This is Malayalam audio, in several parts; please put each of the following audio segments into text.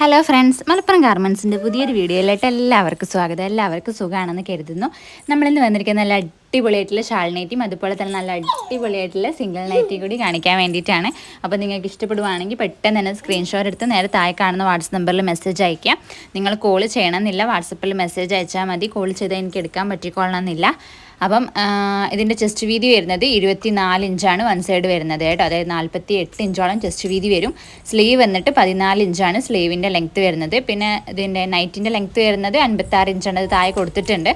ഹലോ ഫ്രണ്ട്സ് മലപ്പുറം ഗാർമെൻസിന്റെ പുതിയൊരു വീഡിയോയിലായിട്ട് എല്ലാവർക്കും സ്വാഗതം. എല്ലാവർക്കും സുഖമാണെന്ന് കരുതുന്നു. നമ്മളിന്ന് വന്നിരിക്കുന്ന നല്ല അടിപൊളിയായിട്ടുള്ള ഷാൾ നൈറ്റിയും അതുപോലെ തന്നെ നല്ല അടിപൊളിയായിട്ടുള്ള സിംഗിൾ നൈറ്റിയും കൂടി കാണിക്കാൻ വേണ്ടിയിട്ടാണ്. അപ്പോൾ നിങ്ങൾക്ക് ഇഷ്ടപ്പെടുവാണെങ്കിൽ പെട്ടെന്ന് തന്നെ സ്ക്രീൻഷോട്ട് എടുത്ത് നേരെ താഴെ കാണുന്ന വാട്സപ്പ് നമ്പറിൽ മെസ്സേജ് അയക്കാം നിങ്ങൾ കോൾ ചെയ്യണമെന്നില്ല. വാട്സപ്പിൽ മെസ്സേജ് അയച്ചാൽ മതി. കോൾ ചെയ്താൽ എനിക്ക് എടുക്കാൻ പറ്റിക്കൊള്ളണമെന്നില്ല അപ്പം ഇതിന്റെ ചെസ്റ്റ് വീതി വരുന്നത് ഇരുപത്തി നാല് ഇഞ്ചാണ് വൺ സൈഡ് വരുന്നത് കേട്ടോ. അതായത് നാൽപ്പത്തി എട്ട് ഇഞ്ചോളം ചെസ്റ്റ് വീതി വരും. സ്ലീവ് വന്നിട്ട് പതിനാല് ഇഞ്ചാണ് സ്ലീവിന്റെ ലെങ്ത്ത് വരുന്നത്. പിന്നെ ഇതിന്റെ നൈറ്റിന്റെ ലെങ്ത്ത് വരുന്നത് അൻപത്താറ് ഇഞ്ചാണ്. അത് താഴെ കൊടുത്തിട്ടുണ്ട്.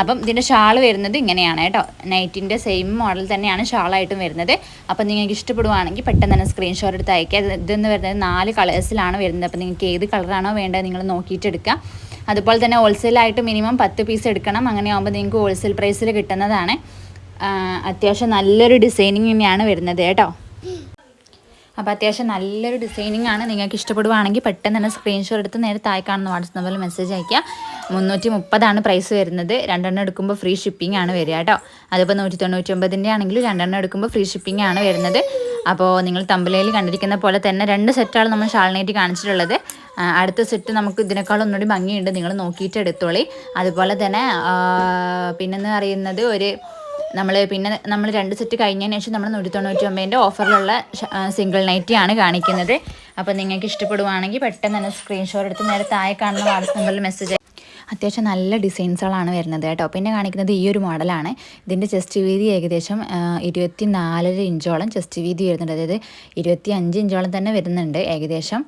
അപ്പം ഇതിന്റെ ഷാൾ വരുന്നത് ഇങ്ങനെയാണ് കേട്ടോ. നൈറ്റിന്റെ സെയിം മോഡൽ തന്നെയാണ് ഷാളായിട്ടും വരുന്നത്. അപ്പം നിങ്ങൾക്ക് ഇഷ്ടപ്പെടുവാണെങ്കിൽ പെട്ടെന്ന് തന്നെ സ്ക്രീൻഷോട്ട് എടുത്ത് അയക്കുക. ഇതെന്ന് വരുന്നത് നാല് കളേഴ്സിലാണ് വരുന്നത്. അപ്പം നിങ്ങൾക്ക് ഏത് കളറാണോ വേണ്ടത് നിങ്ങൾ നോക്കിയിട്ട് എടുക്കുക. അതുപോലെ തന്നെ ഹോൾസെയിലായിട്ട് മിനിമം പത്ത് പീസ് എടുക്കണം. അങ്ങനെ ആകുമ്പോൾ നിങ്ങൾക്ക് ഹോൾസെയിൽ പ്രൈസിൽ കിട്ടുന്നതാണ്. അത്യാവശ്യം നല്ലൊരു ഡിസൈനിങ് തന്നെയാണ് വരുന്നത് കേട്ടോ. അപ്പോൾ അത്യാവശ്യം നല്ലൊരു ഡിസൈനിങ് ആണ്. നിങ്ങൾക്ക് ഇഷ്ടപ്പെടുവാണെങ്കിൽ പെട്ടെന്ന് തന്നെ സ്ക്രീൻഷോട്ട് എടുത്ത് നേരെ താഴെ കാണുന്ന വാട്സപ്പ് നമ്പറിൽ മെസ്സേജ് അയക്കുക മുന്നൂറ്റി മുപ്പതാണ് പ്രൈസ് വരുന്നത്. രണ്ടെണ്ണം എടുക്കുമ്പോൾ ഫ്രീ ഷിപ്പിംഗ് ആണ് വരിക കേട്ടോ. അതിപ്പോൾ നൂറ്റി തൊണ്ണൂറ്റി ഒമ്പതിന്റെ ആണെങ്കിൽ രണ്ടെണ്ണം എടുക്കുമ്പോൾ ഫ്രീ ഷിപ്പിംഗ് ആണ് വരുന്നത്. അപ്പോൾ നിങ്ങൾ തമ്പലയിൽ കണ്ടിരിക്കുന്ന പോലെ തന്നെ രണ്ട് സെറ്റാണ് നമ്മൾ ഷാൾനൈറ്റ് കാണിച്ചിട്ടുള്ളത്. അടുത്ത സെറ്റ് നമുക്ക് ഇതിനേക്കാൾ ഒന്നുകൂടി ഭംഗിയുണ്ട്. നിങ്ങൾ നോക്കിയിട്ട് എടുത്തോളി. അതുപോലെ തന്നെ പിന്നെന്ന് പറയുന്നത് ഒരു നമ്മൾ പിന്നെ നമ്മൾ രണ്ട് സെറ്റ് കഴിഞ്ഞതിന് ശേഷം നമ്മൾ നൂറ്റി തൊണ്ണൂറ്റി ഒമ്പതിന്റെ ഓഫറിലുള്ള സിംഗിൾ നൈറ്റി ആണ് കാണിക്കുന്നത്. അപ്പോൾ നിങ്ങൾക്ക് ഇഷ്ടപ്പെടുവാണെങ്കിൽ പെട്ടെന്ന് തന്നെ സ്ക്രീൻഷോട്ട് എടുത്ത് നേരെ താഴെ കാണുന്ന വാട്സപ്പ് നമ്പറിൽ മെസ്സേജ് അത്യാവശ്യം നല്ല ഡിസൈൻസുകളാണ് വരുന്നത് കേട്ടോ. പിന്നെ കാണിക്കുന്നത് ഈ ഒരു മോഡലാണ്. ഇതിന്റെ ചെസ്റ്റ് വീതി ഏകദേശം ഇരുപത്തി നാലര ഇഞ്ചോളം ചെസ്റ്റ് വീതി വരുന്നുണ്ട്. അതായത് ഇരുപത്തി അഞ്ച് ഇഞ്ചോളം തന്നെ വരുന്നുണ്ട് ഏകദേശം.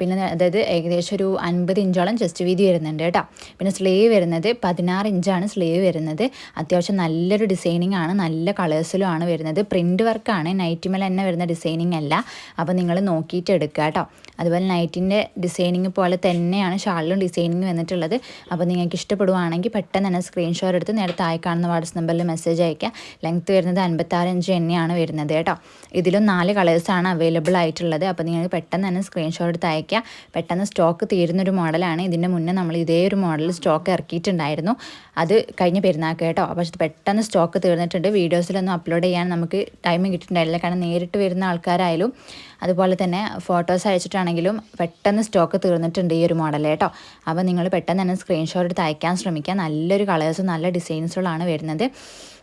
പിന്നെ അതായത് ഏകദേശം ഒരു അൻപത് ഇഞ്ചോളം ചെസ്റ്റ് വീതി വരുന്നുണ്ട് കേട്ടോ. പിന്നെ സ്ലീവ് വരുന്നത് പതിനാറ് ഇഞ്ചാണ് സ്ലീവ് വരുന്നത്. അത്യാവശ്യം നല്ലൊരു ഡിസൈനിങ് ആണ് നല്ല കളേഴ്സിലും ആണ് വരുന്നത്. പ്രിന്റ് വർക്കാണ് നൈറ്റിമേൽ തന്നെ വരുന്ന ഡിസൈനിങ് അല്ല. അപ്പോൾ നിങ്ങൾ നോക്കിയിട്ട് എടുക്കുക കേട്ടോ. അതുപോലെ നൈറ്റിന്റെ ഡിസൈനിങ് പോലെ തന്നെയാണ് ഷാളിലും ഡിസൈനിങ് വന്നിട്ടുള്ളത്. അപ്പോൾ നിങ്ങൾക്ക് ഇഷ്ടപ്പെടുവാണെങ്കിൽ പെട്ടെന്ന് തന്നെ സ്ക്രീൻഷോട്ട് എടുത്ത് നേരത്തെ ആയി കാണുന്ന വാട്സപ്പ് നമ്പറിൽ മെസ്സേജ് അയക്കുക ലെങ്ത്ത് വരുന്നത് അൻപത്താറ് ഇഞ്ച് തന്നെയാണ് വരുന്നത് കേട്ടോ. ഇതിലും നാല് കളേഴ്സാണ് അവൈലബിൾ ആയിട്ടുള്ളത്. അപ്പോൾ നിങ്ങൾ പെട്ടെന്ന് തന്നെ സ്ക്രീൻഷോട്ട് എടുത്ത് അയക്കുക പെട്ടെന്ന് സ്റ്റോക്ക് തീരുന്നൊരു മോഡലാണ് ഇതിന്റെ മുന്നേ നമ്മൾ ഇതേ ഒരു മോഡൽ സ്റ്റോക്ക് ഇറക്കിയിട്ടുണ്ടായിരുന്നു. അത് കഴിഞ്ഞ പെരുന്നാൾക്ക് കേട്ടോ. പക്ഷേ പെട്ടെന്ന് സ്റ്റോക്ക് തീർന്നിട്ടുണ്ട്. വീഡിയോസിലൊന്നും അപ്ലോഡ് ചെയ്യാൻ നമുക്ക് ടൈം കിട്ടിയിട്ടുണ്ടായില്ല കാരണം നേരിട്ട് വരുന്ന ആൾക്കാരായാലും അതുപോലെ തന്നെ ഫോട്ടോസ് അയച്ചിട്ടാണെങ്കിലും പെട്ടെന്ന് സ്റ്റോക്ക് തീർന്നിട്ടുണ്ട് ഈ ഒരു മോഡൽ കേട്ടോ. അപ്പോൾ നിങ്ങൾ പെട്ടെന്ന് തന്നെ സ്ക്രീൻഷോട്ട് എടുത്ത് അയക്കാൻ ശ്രമിക്കുക. നല്ലൊരു കളേഴ്സും നല്ല ഡിസൈൻസുകളാണ് വരുന്നത്.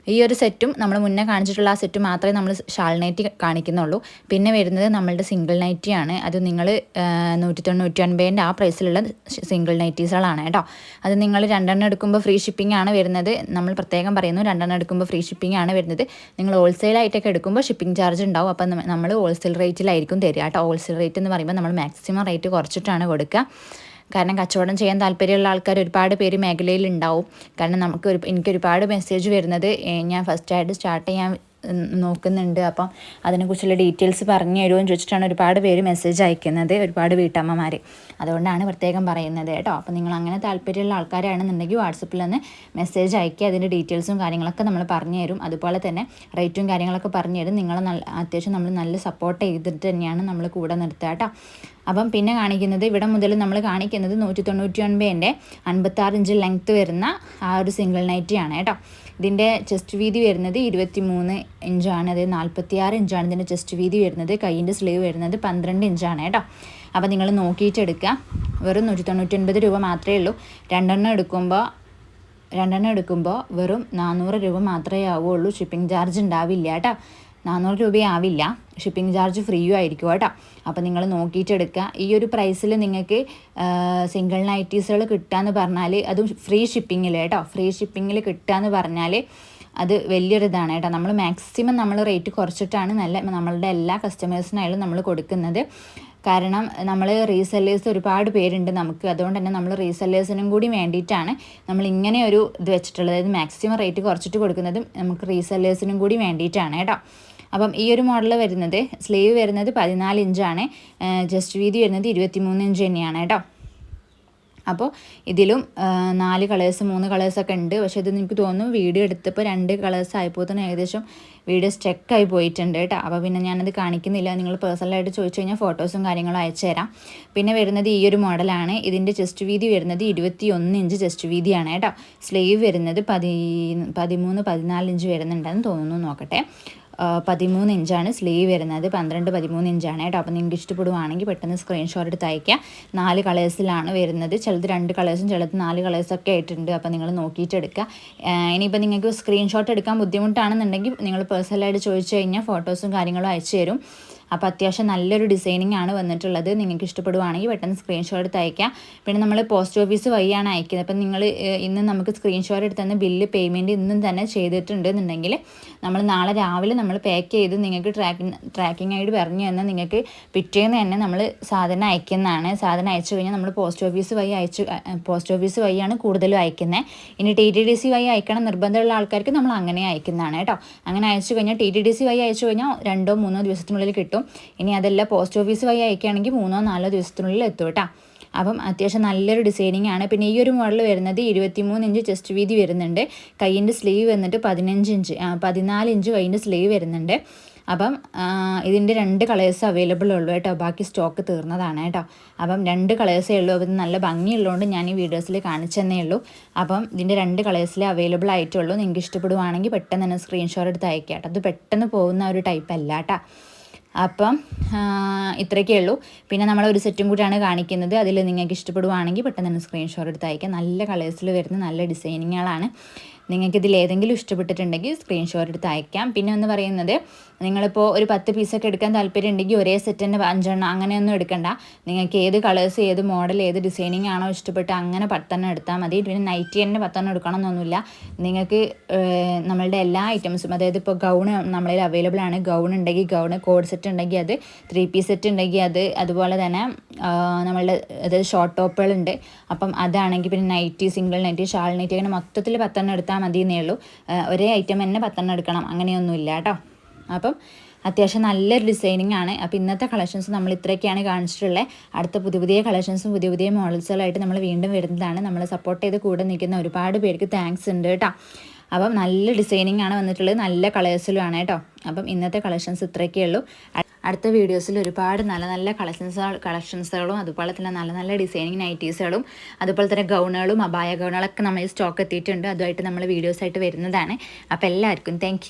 ഈ ഒരു സെറ്റും നമ്മൾ മുന്നേ കാണിച്ചിട്ടുള്ള ആ സെറ്റ് മാത്രമേ നമ്മൾ ഷാൾ നൈറ്റി കാണിക്കുന്നുള്ളൂ. പിന്നെ വരുന്നത് നമ്മളുടെ സിംഗിൾ നൈറ്റിയാണ് അത് നിങ്ങൾ നൂറ്റി തൊണ്ണൂറ്റി ഒൻപതിന്റെ ആ പ്രൈസിലുള്ള സിംഗിൾ നൈറ്റീസുകളാണ് കേട്ടോ. അത് നിങ്ങൾ രണ്ടെണ്ണം എടുക്കുമ്പോൾ ഫ്രീ ഷിപ്പിംഗ് ആണ് വരുന്നത്. നമ്മൾ പ്രത്യേകം പറയുന്നു രണ്ടെണ്ണം എടുക്കുമ്പോൾ ഫ്രീ ഷിപ്പിംഗ് ആണ് വരുന്നത്. നിങ്ങൾ ഹോൾസെയിൽ ആയിട്ടൊക്കെ എടുക്കുമ്പോൾ ഷിപ്പിംഗ് ചാർജ് ഉണ്ടാവും. അപ്പം നമ്മൾ ഹോൾസെയിൽ റേറ്റിലായിരിക്കും തരിക കേട്ടോ. ഹോൾസെയിൽ റേറ്റ് എന്ന് പറയുമ്പോൾ നമ്മൾ മാക്സിമം റേറ്റ് കുറച്ചിട്ടാണ് കൊടുക്കുക. കാരണം കച്ചവടം ചെയ്യാൻ താല്പര്യമുള്ള ആൾക്കാർ ഒരുപാട് പേര് മേഖലയിൽ ഉണ്ടാവും. കാരണം നമുക്ക് ഒരു എനിക്ക് ഒരുപാട് മെസ്സേജ് വരുന്നത് ഞാൻ ഫസ്റ്റായിട്ട് സ്റ്റാർട്ട് ചെയ്യാൻ നോക്കുന്നുണ്ട്. അപ്പം അതിനെക്കുറിച്ചുള്ള ഡീറ്റെയിൽസ് പറഞ്ഞു തരുമെന്ന് ചോദിച്ചിട്ടാണ് ഒരുപാട് പേര് മെസ്സേജ് അയക്കുന്നത്. ഒരുപാട് വീട്ടമ്മമാർ അതുകൊണ്ടാണ് പ്രത്യേകം പറയുന്നത് കേട്ടോ. അപ്പോൾ നിങ്ങൾ അങ്ങനെ താല്പര്യമുള്ള ആൾക്കാരാണെന്നുണ്ടെങ്കിൽ വാട്സപ്പിൽ നിന്ന് മെസ്സേജ് അയക്കുക അതിന്റെ ഡീറ്റെയിൽസും കാര്യങ്ങളൊക്കെ നമ്മൾ പറഞ്ഞു തരും. അതുപോലെ തന്നെ റേറ്റും കാര്യങ്ങളൊക്കെ പറഞ്ഞു തരും. നിങ്ങൾ നല്ല അത്യാവശ്യം നമ്മൾ നല്ല സപ്പോർട്ട് ചെയ്തിട്ട് തന്നെയാണ് നമ്മൾ കൂടെ നിർത്തുക കേട്ടോ. അപ്പം പിന്നെ കാണിക്കുന്നത് ഇവിടെ മുതൽ നമ്മൾ കാണിക്കുന്നത് നൂറ്റി തൊണ്ണൂറ്റി ഒൻപതിന്റെ അൻപത്താറ് ഇഞ്ച് ലെങ്ത്ത് വരുന്ന ആ ഒരു സിംഗിൾ നൈറ്റിയാണ് കേട്ടോ. ഇതിന്റെ ചെസ്റ്റ് വീതി വരുന്നത് ഇരുപത്തി മൂന്ന് ഇഞ്ചാണ് അതായത് നാൽപ്പത്തി ആറ് ഇഞ്ചാണ് ഇതിന്റെ ചെസ്റ്റ് വീതി വരുന്നത്. കൈയിന്റെ സ്ലീവ് വരുന്നത് പന്ത്രണ്ട് ഇഞ്ചാണ് കേട്ടോ. അപ്പോൾ നിങ്ങൾ നോക്കിയിട്ട് എടുക്കുക വെറും നൂറ്റി തൊണ്ണൂറ്റൊൻപത് രൂപ മാത്രമേ ഉള്ളൂ. രണ്ടെണ്ണം എടുക്കുമ്പോൾ രണ്ടെണ്ണം എടുക്കുമ്പോൾ വെറും നാനൂറ് രൂപ മാത്രമേ ആവുള്ളൂ ഷിപ്പിംഗ് ചാർജ് ഉണ്ടാവില്ല കേട്ടോ. നാനൂറ് രൂപയാവില്ല. ഷിപ്പിംഗ് ചാർജ് ഫ്രീയും ആയിരിക്കും കേട്ടോ. അപ്പോൾ നിങ്ങൾ നോക്കിയിട്ട് എടുക്കുക. ഈ ഒരു പ്രൈസിൽ നിങ്ങൾക്ക് സിംഗിൾ നൈറ്റീസുകൾ കിട്ടുകയെന്ന് പറഞ്ഞാൽ അതും ഫ്രീ ഷിപ്പിങ്ങിൽ കേട്ടോ. ഫ്രീ ഷിപ്പിങ്ങിൽ കിട്ടുകയെന്ന് പറഞ്ഞാൽ അത് വലിയൊരു ഇതാണ് കേട്ടോ. നമ്മൾ മാക്സിമം നമ്മൾ റേറ്റ് കുറച്ചിട്ടാണ് നല്ല നമ്മളുടെ എല്ലാ കസ്റ്റമേഴ്സിനായാലും നമ്മൾ കൊടുക്കുന്നത്. കാരണം നമ്മൾ റീസെല്ലേഴ്സ് ഒരുപാട് പേരുണ്ട് നമുക്ക്. അതുകൊണ്ട് തന്നെ നമ്മൾ റീസെല്ലേഴ്സിനും കൂടി വേണ്ടിയിട്ടാണ് നമ്മൾ ഇങ്ങനെ ഒരു ഇത് വെച്ചിട്ടുള്ളത്. അതായത് മാക്സിമം റേറ്റ് കുറച്ചിട്ട് കൊടുക്കുന്നതും നമുക്ക് റീസെല്ലേഴ്സിനും കൂടി വേണ്ടിയിട്ടാണ് കേട്ടോ. അപ്പം ഈ ഒരു മോഡൽ വരുന്നത് സ്ലീവ് വരുന്നത് പതിനാല് ഇഞ്ചാണ്. ജസ്റ്റ് വീതി വരുന്നത് ഇരുപത്തി മൂന്ന് ഇഞ്ച് തന്നെയാണ് കേട്ടോ. അപ്പോൾ ഇതിലും നാല് കളേഴ്സ് മൂന്ന് കളേഴ്സൊക്കെ ഉണ്ട്. പക്ഷേ ഇത് എനിക്ക് തോന്നുന്നു വീഡിയോ എടുത്തപ്പോൾ രണ്ട് കളേഴ്സ് ആയപ്പോൾ തന്നെ ഏകദേശം വീഡിയോ സ്റ്റെക്കായി പോയിട്ടുണ്ട് കേട്ടോ. അപ്പോൾ പിന്നെ ഞാനത് കാണിക്കുന്നില്ല. നിങ്ങൾ പേഴ്സണലായിട്ട് ചോദിച്ചു കഴിഞ്ഞാൽ ഫോട്ടോസും കാര്യങ്ങളും അയച്ചു തരാം. പിന്നെ വരുന്നത് ഈ ഒരു മോഡലാണ് ഇതിന്റെ ചെസ്റ്റ് വീതി വരുന്നത് ഇരുപത്തി ഒന്ന് ഇഞ്ച് ചെസ്റ്റ് വീതിയാണ് കേട്ടോ. സ്ലീവ് വരുന്നത് പതി പതിമൂന്ന് പതിനാല് ഇഞ്ച് വരുന്നുണ്ടെന്ന് തോന്നുന്നു. നോക്കട്ടെ. പതിമൂന്ന് ഇഞ്ചാണ് സ്ലീവ് വരുന്നത്. പന്ത്രണ്ട് പതിമൂന്ന് ഇഞ്ചാണ് കേട്ടോ. അപ്പോൾ നിങ്ങൾക്ക് ഇഷ്ടപ്പെടുവാണെങ്കിൽ പെട്ടെന്ന് സ്ക്രീൻഷോട്ട് എടുത്ത് അയക്കാം നാല് കളേഴ്സിലാണ് വരുന്നത്. ചിലത് രണ്ട് കളേഴ്സും ചിലത് നാല് കളേഴ്സൊക്കെ ആയിട്ടുണ്ട്. അപ്പോൾ നിങ്ങൾ നോക്കിയിട്ട് എടുക്കുക. ഇനിയിപ്പോൾ നിങ്ങൾക്ക് സ്ക്രീൻഷോട്ട് എടുക്കാൻ ബുദ്ധിമുട്ടാണെന്നുണ്ടെങ്കിൽ നിങ്ങൾ പേഴ്സണലായിട്ട് ചോദിച്ചു കഴിഞ്ഞാൽ ഫോട്ടോസും കാര്യങ്ങളും അയച്ചു തരും അപ്പോൾ അത്യാവശ്യം നല്ലൊരു ഡിസൈനിങ് ആണ് വന്നിട്ടുള്ളത്. നിങ്ങൾക്ക് ഇഷ്ടപ്പെടുവാണെങ്കിൽ പെട്ടെന്ന് സ്ക്രീൻഷോട്ട് എടുത്ത് അയക്കാം. പിന്നെ നമ്മൾ പോസ്റ്റ് ഓഫീസ് വഴിയാണ് അയക്കുന്നത്. അപ്പം നിങ്ങൾ ഇന്ന് നമുക്ക് സ്ക്രീൻഷോട്ട് എടുത്ത് തന്നെ ബില്ല് പേയ്മെന്റ് ഇന്നും തന്നെ ചെയ്തിട്ടുണ്ട് എന്നുണ്ടെങ്കിൽ നമ്മൾ നാളെ രാവിലെ നമ്മൾ പാക്ക് ചെയ്ത് നിങ്ങൾക്ക് ട്രാക്കിംഗ് ട്രാക്കിംഗ് ആയിട്ട് പറഞ്ഞു തന്നാൽ നിങ്ങൾക്ക് പിറ്റേന്ന് തന്നെ നമ്മൾ സാധനം അയക്കുന്നതാണ്. സാധനം അയച്ചു കഴിഞ്ഞാൽ നമ്മൾ പോസ്റ്റ് ഓഫീസ് വഴി അയച്ചു പോസ്റ്റ് ഓഫീസ് വഴിയാണ് കൂടുതലും അയക്കുന്നത്. ഇനി ടി ടി ഡി സി വഴി അയക്കണം നിർബന്ധമുള്ള ആൾക്കാർക്ക് നമ്മൾ അങ്ങനെ അയക്കുന്നതാണ് കേട്ടോ. അങ്ങനെ അയച്ചു കഴിഞ്ഞാൽ ടി ടി ഡി സി വഴി അയച്ചു കഴിഞ്ഞാൽ രണ്ടോ മൂന്നോ ദിവസത്തിനുള്ളിൽ കിട്ടും. ഇനി അതെല്ലാം പോസ്റ്റ് ഓഫീസ് വഴി അയക്കുകയാണെങ്കിൽ മൂന്നോ നാലോ ദിവസത്തിനുള്ളിൽ എത്തും കേട്ടോ. അപ്പം അത്യാവശ്യം നല്ലൊരു ഡിസൈനിങ് ആണ്. പിന്നെ ഈ ഒരു മോഡൽ വരുന്നത് ഇരുപത്തിമൂന്ന് ഇഞ്ച് ചെസ്റ്റ് വീതി വരുന്നുണ്ട്. കൈയിന്റെ സ്ലീവ് വന്നിട്ട് പതിനഞ്ച് ഇഞ്ച് പതിനാല് ഇഞ്ച് കൈയിന്റെ സ്ലീവ് വരുന്നുണ്ട്. അപ്പം ഇതിന്റെ രണ്ട് കളേഴ്സ് അവൈലബിൾ ഉള്ളൂ കേട്ടോ. ബാക്കി സ്റ്റോക്ക് തീർന്നതാണ് കേട്ടോ. അപ്പം രണ്ട് കളേഴ്സേ ഉള്ളൂ. അപ്പം നല്ല ഭംഗിയുള്ളതുകൊണ്ട് ഞാൻ ഈ വീഡിയോസിൽ കാണിച്ചെന്നേ ഉള്ളൂ. അപ്പം ഇതിന്റെ രണ്ട് കളേഴ്സിലേ അവൈലബിൾ ആയിട്ടുള്ളൂ. നിങ്ങൾക്ക് ഇഷ്ടപ്പെടുവാണെങ്കിൽ പെട്ടെന്ന് തന്നെ സ്ക്രീൻഷോട്ട് എടുത്ത് അയക്കാം കേട്ടോ. അത് പെട്ടെന്ന് പോകുന്ന ഒരു ടൈപ്പ് അല്ല കേട്ടോ. അപ്പം ഇത്രയൊക്കെ ഉള്ളൂ. പിന്നെ നമ്മൾ ഒരു സെറ്റും കൂടിയാണ് കാണിക്കുന്നത്. അതിൽ നിങ്ങൾക്ക് ഇഷ്ടപ്പെടുവാണെങ്കിൽ പെട്ടെന്ന് തന്നെ സ്ക്രീൻഷോട്ട് എടുത്ത് അയക്കാം നല്ല കളേഴ്സിൽ വരുന്ന നല്ല ഡിസൈനിങ്ങുകളാണ് നിങ്ങൾക്കിതിൽ ഏതെങ്കിലും ഇഷ്ടപ്പെട്ടിട്ടുണ്ടെങ്കിൽ സ്ക്രീൻഷോട്ട് എടുത്ത് അയക്കാം. പിന്നെ ഒന്ന് പറയുന്നത് നിങ്ങളിപ്പോൾ ഒരു പത്ത് പീസൊക്കെ എടുക്കാൻ താല്പര്യം ഉണ്ടെങ്കിൽ ഒരേ സെറ്റിന്റെ അഞ്ചെണ്ണം അങ്ങനെയൊന്നും എടുക്കണ്ട. നിങ്ങൾക്ക് ഏത് കളേഴ്സ് ഏത് മോഡൽ ഏത് ഡിസൈനിങ് ആണോ ഇഷ്ടപ്പെട്ട് അങ്ങനെ പത്തെണ്ണം എടുത്താൽ മതി. പിന്നെ നൈറ്റി തന്നെ പത്തെണ്ണം എടുക്കണം എന്നൊന്നുമില്ല നിങ്ങൾക്ക് നമ്മളുടെ എല്ലാ ഐറ്റംസും അതായത് ഇപ്പോൾ ഗൗൺ നമ്മളിൽ അവൈലബിൾ ആണ്. ഗൗൺ ഉണ്ടെങ്കിൽ ഗൗൺ കോഡ് സെറ്റ് ഉണ്ടെങ്കിൽ അത് ത്രീ പീസ് സെറ്റ് ഉണ്ടെങ്കിൽ അത് അതുപോലെ തന്നെ നമ്മളുടെ അതായത് ഷോർട്ട് ടോപ്പുകളുണ്ട് അപ്പം അതാണെങ്കിൽ പിന്നെ nighty single nighty shawl nighty അങ്ങനെ മൊത്തത്തിൽ പത്തെണ്ണം എടുത്താൽ മതി എന്നേ ഉള്ളൂ ഒരേ ഐറ്റം തന്നെ പത്തെണ്ണം എടുക്കണം. അങ്ങനെയൊന്നുമില്ല കേട്ടോ. അപ്പം അത്യാവശ്യം നല്ലൊരു ഡിസൈനിങ് ആണ്. അപ്പോൾ ഇന്നത്തെ കളക്ഷൻസ് നമ്മൾ ഇത്രയൊക്കെയാണ് കാണിച്ചിട്ടുള്ളത് അടുത്ത പുതിയ പുതിയ കളക്ഷൻസും പുതിയ പുതിയ മോഡൽസുകളായിട്ട് നമ്മൾ വീണ്ടും വരുന്നതാണ്. നമ്മൾ സപ്പോർട്ട് ചെയ്ത് കൂടെ നിൽക്കുന്ന ഒരുപാട് പേർക്ക് താങ്ക്സ് ഉണ്ട് കേട്ടോ. അപ്പം നല്ല ഡിസൈനിങ് ആണ് വന്നിട്ടുള്ളത്. നല്ല കളേഴ്സിലും ആണ് കേട്ടോ. അപ്പം ഇന്നത്തെ കളക്ഷൻസ് ഇത്രയൊക്കെ ഉള്ളൂ. അടുത്ത വീഡിയോസിൽ ഒരുപാട് നല്ല നല്ല കളക്ഷൻസ് കളക്ഷൻസുകളും അതുപോലെ തന്നെ നല്ല നല്ല ഡിസൈനിങ് നൈറ്റീസുകളും അതുപോലെ തന്നെ ഗൗണുകളും അബായ ഗൗണുകളൊക്കെ നമ്മൾ സ്റ്റോക്ക് എത്തിയിട്ടുണ്ട്. അതുമായിട്ട് നമ്മൾ വീഡിയോസായിട്ട് വരുന്നതാണ്. അപ്പോൾ എല്ലാവർക്കും താങ്ക്